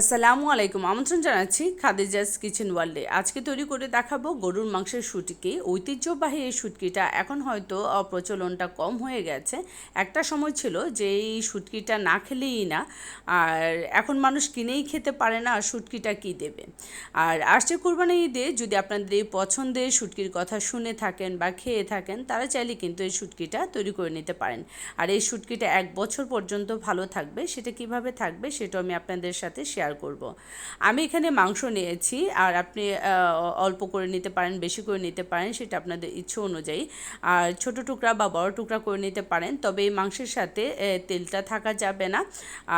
আসসালামু আলাইকুম। আমন্ত্রণ জানাচ্ছি খাদিজাস কিচেন ওয়ার্ল্ডে। আজকে তৈরি করে দেখাবো গরুর মাংসের শুটকি। ঐতিহ্যবাহী এই শুটকিটা এখন হয়তো আহ, প্রচলনটা কম হয়ে গেছে। একটা সময় ছিল যে এই শুটকিটা না খেলেই না। আর এখন মানুষ কিনেই খেতে পারে না শুটকিটা কি দেবে। আর আসছে কোরবানি ঈদে যদি আপনাদের এই পছন্দের শুটকির কথা শুনে থাকেন বা খেয়ে থাকেন তারা চাইলে কিন্তু এই শুটকিটা তৈরি করে নিতে পারেন। আর এই শুটকিটা এক বছর পর্যন্ত ভালো থাকবে। সেটা কীভাবে থাকবে সেটা আমি আপনাদের সাথে শেয়ার করব। আমি এখানে মাংস নিয়েছি, আর আপনি অল্প করে নিতে পারেন, বেশি করে নিতে পারেন, সেটা আপনাদের ইচ্ছে অনুযায়ী। আর ছোট টুকরা বা বড় টুকরা করে নিতে পারেন, তবে এই মাংসের সাথে তেলটা থাকা যাবে না।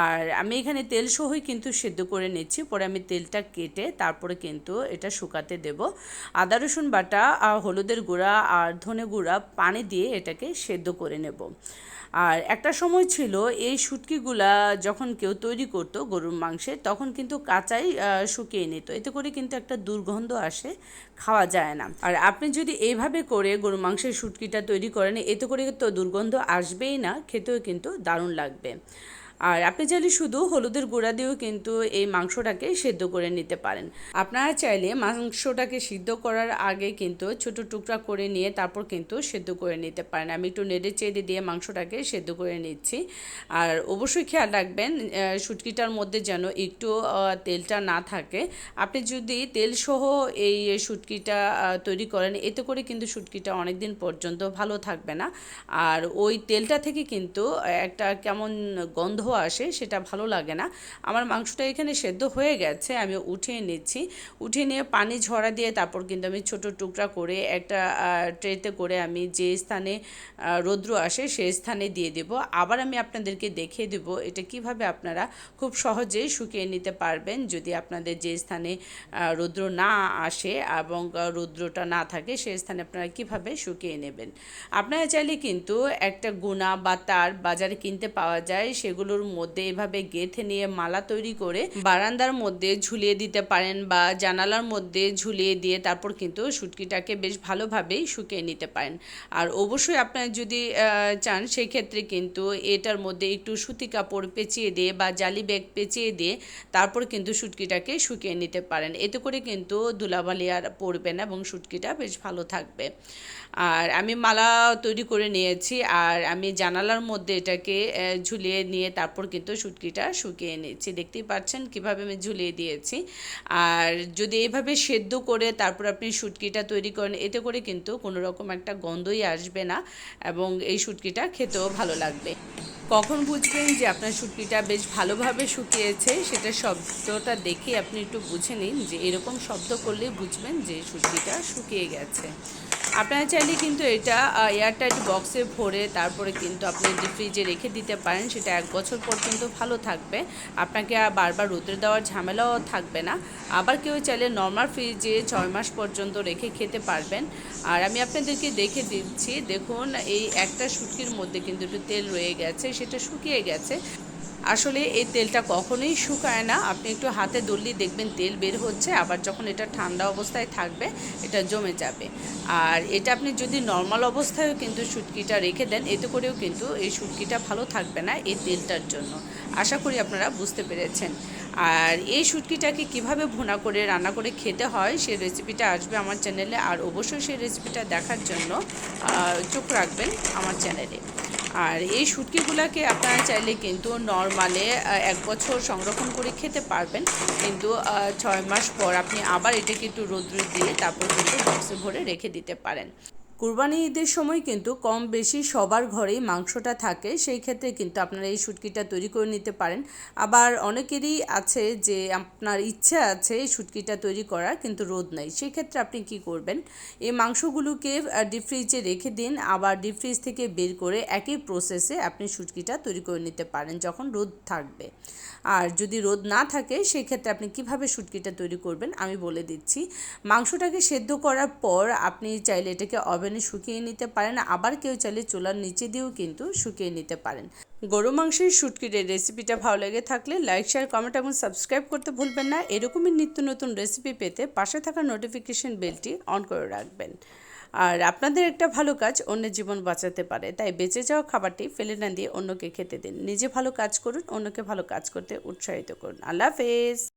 আর আমি এখানে তেল সহই কিন্তু সেদ্ধ করে নিচ্ছি, পরে আমি তেলটা কেটে তারপরে কিন্তু এটা শুকাতে দেব। আদা, রসুন বাটা আর হলুদের গুঁড়া আর ধনে গুঁড়া, পানি দিয়ে এটাকে সেদ্ধ করে নেব। আর একটা সময় ছিল, এই শুটকিগুলা যখন কেউ তৈরি করতো গরুর মাংসে, তখন কিন্তু কাঁচাই শুকিয়ে নিত। এতে করে কিন্তু একটা দুর্গন্ধ আসে, খাওয়া যায় না। আর আপনি যদি এইভাবে করে গরু মাংসের শুটকিটা তৈরি করেন, এতে করে তো দুর্গন্ধ আসবেই না, খেতেও কিন্তু দারুণ লাগবে। আর আপনি চাইলে শুধু হলুদের গুঁড়া দিয়েও কিন্তু এই মাংসটাকে সেদ্ধ করে নিতে পারেন। আপনারা চাইলে মাংসটাকে সিদ্ধ করার আগে কিন্তু ছোট টুকরা করে নিয়ে তারপর কিন্তু সেদ্ধ করে নিতে পারেন। আমি একটু নেড়ে চেড়ে দিয়ে মাংসটাকে সেদ্ধ করে নিচ্ছি। আর অবশ্যই খেয়াল রাখবেন শুটকিটার মধ্যে যেন একটু তেলটা না থাকে। আপনি যদি তেলসহ এই শুটকিটা তৈরি করেন, এতে করে কিন্তু শুটকিটা অনেক দিন পর্যন্ত ভালো থাকবে না। আর ওই তেলটা থেকে কিন্তু একটা কেমন গন্ধ আসে, সেটা ভালো লাগে না। আমার মাংসটা এখানে সেদ্ধ হয়ে গেছে, আমি উঠিয়ে নিচ্ছি। উঠিয়ে নিয়ে পানি ঝরা দিয়ে তারপর কিন্তু আমি ছোট টুকরা করে একটা ট্রেতে করে আমি যে স্থানে রৌদ্র আসে সেই স্থানে দিয়ে দেব। আবার আমি আপনাদেরকে দেখিয়ে দেব এটা কীভাবে আপনারা খুব সহজেই শুকিয়ে নিতে পারবেন যদি আপনাদের যে স্থানে রৌদ্র না আসে এবং রৌদ্রটা না থাকে সেই স্থানে আপনারা কীভাবে শুকিয়ে নেবেন। আপনারা চাইলে কিন্তু একটা গুণা বা তার বাজারে কিনতে পাওয়া যায়, সেগুলোর মধ্যে এভাবে গেঁথে নিয়ে মালা তৈরি করে বারান্দার মধ্যে ঝুলিয়ে দিতে পারেন বা জানালার মধ্যে ঝুলিয়ে দিয়ে তারপর কিন্তু শুটকিটাকে বেশ ভালোভাবেই শুকিয়ে নিতে পারেন। আর অবশ্যই আপনারা যদি চান সেই ক্ষেত্রে কিন্তু এটার মধ্যে একটু সুতি কাপড় পেঁচিয়ে দিয়ে বা জালি ব্যাগ পেঁচিয়ে দিয়ে তারপর কিন্তু শুটকিটাকে শুকিয়ে নিতে পারেন। এতে করে কিন্তু ধুলাবালি আর পড়বে না এবং শুটকিটা বেশ ভালো থাকবে। আর আমি মালা তৈরি করে নিয়েছি আর আমি জানালার মধ্যে এটাকে ঝুলিয়ে নিয়ে তারপর কিন্তু শুটকিটা শুকিয়ে নিয়েছি দেখতেই পাচ্ছেন কীভাবে আমি ঝুলিয়ে দিয়েছি। আর যদি এভাবে সেদ্ধ করে তারপর আপনি শুটকিটা তৈরি করেন, এতে করে কিন্তু কোনো রকম একটা গন্ধই আসবে না এবং এই শুটকিটা খেতেও ভালো লাগবে। কখন বুঝবেন যে আপনার শুটকিটা বেশ ভালোভাবে শুকিয়েছে? সেটা শব্দটা দেখে আপনি একটু বুঝে নিন যে এরকম শব্দ করলেই বুঝবেন যে শুটকিটা শুকিয়ে গেছে। আপনারা চাইলে কিন্তু এটা এয়ারটাইট বক্সে ভরে তারপরে কিন্তু আপনি ফ্রিজে রেখে দিতে পারেন। সেটা এক বছর পর্যন্ত ভালো থাকবে। আপনাকে আর বারবার রোদে দেওয়ার ঝামেলাও থাকবে না। আবার কেউ চাইলে নর্মাল ফ্রিজে ছয় মাস পর্যন্ত রেখে খেতে পারবেন। আর আমি আপনাদেরকে দেখে দিচ্ছি, দেখুন, এই একটা শুটকির মধ্যে কিন্তু একটু তেল রয়ে গেছে, সেটা শুকিয়ে গেছে। আসলে এই তেলটা কখনোই শুকায় না। আপনি একটু হাতে দললি দেখবেন তেল বের হচ্ছে, আবার যখন এটা ঠান্ডা অবস্থায় থাকবে, এটা জমে যাবে। আর এটা আপনি যদি নর্মাল অবস্থায়ও কিন্তু শুটকিটা রেখে দেন, এতে করেও কিন্তু এই শুটকিটা ভালো থাকবে না এই তেলটার জন্য। আশা করি আপনারা বুঝতে পেরেছেন। আর এই শুটকিটাকে কীভাবে ভুনা করে, রান্না করে খেতে হয়, সেই রেসিপিটা আসবে আমার চ্যানেলে আর অবশ্যই সেই রেসিপিটা দেখার জন্য চোখ রাখবেন আমার চ্যানেলে আর এই শুটকিগুলোকে আপনারা চাইলে কিন্তু নর্মালে এক বছর সংরক্ষণ করে খেতে পারবেন। কিন্তু ছয় মাস পর আপনি আবার এটাকে একটু রোদ্রে দিয়ে তারপর কিন্তু বক্সে ভরে রেখে দিতে পারেন। কুরবানি ঈদের সময় কিন্তু কম বেশি সবার ঘরেই মাংসটা থাকে, সেই ক্ষেত্রে কিন্তু আপনারা এই শুটকিটা তৈরি করে নিতে পারেন। আবার অনেকেরই আছে যে আপনার ইচ্ছা আছে এই শুটকিটা তৈরি করার কিন্তু রোদ নাই, সেই ক্ষেত্রে আপনি কি করবেন? এই মাংসগুলোকে ডিপ ফ্রিজে রেখে দিন, আবার ডিপ ফ্রিজ থেকে বের করে একই প্রসেসে আপনি শুটকিটা তৈরি করে নিতে পারেন যখন রোদ থাকবে। আর যদি রোদ না থাকে, সেই ক্ষেত্রে আপনি কীভাবে শুটকিটা তৈরি করবেন আমি বলে দিচ্ছি। মাংসটাকে সেদ্ধ করার পর আপনি চাইলে এটাকে ওভেনে শুকিয়ে নিতে পারেন, আবার কেউ চাইলে চুলার নিচে দিয়েও কিন্তু শুকিয়ে নিতে পারেন। গরু মাংসের শুটকির রেসিপিটা ভালো লেগে থাকলে লাইক শেয়ার কমেন্ট এবং সাবস্ক্রাইব করতে ভুলবেন না। এরকমই নিত্য নতুন রেসিপি পেতে পাশে থাকা নোটিফিকেশন বেলটি অন করে রাখবেন। আর আপনাদের একটা ভালো কাজ, অন্যের জীবন বাঁচাতে পারে। তাই বেঁচে যাওয়া খাবারটি ফেলে না দিয়ে অন্যকে খেতে দিন। নিজে ভালো কাজ করুন, অন্যকে ভালো কাজ করতে উৎসাহিত করুন। আল্লাহ হাফেজ!